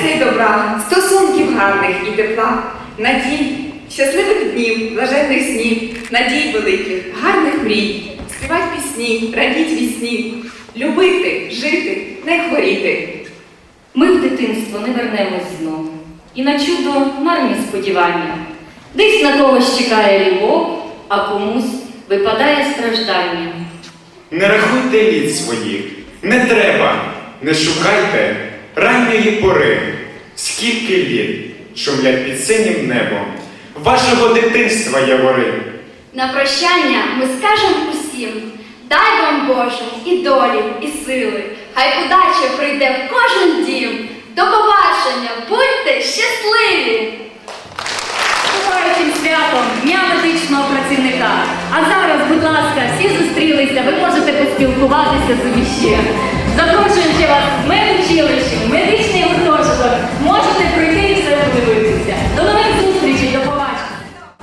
щастя і добра, стосунків гарних і тепла, надій, щасливих днів, блаженних снів, надій великих, гарних мрій, співать пісні, радіть вісні, любити, жити, не хворіти. Ми в дитинство не вернемось знову. І на чудо марні сподівання. Десь на когось чекає любов, а комусь випадає страждання. Не рахуйте літ своїх, не треба, не шукайте ранньої пори, скільки літ шумлять під синім небом. Вашого дитинства явори. На прощання ми скажемо усім, дай вам Боже і долі, і сили, хай удача прийде в кожен дім. До побачення, будьте щасливі! Наступаючим святом Дня медичного працівника. А зараз, будь ласка, всі зустрілися, ви можете поспілкуватися собі ще. Запрошуємо ще вас.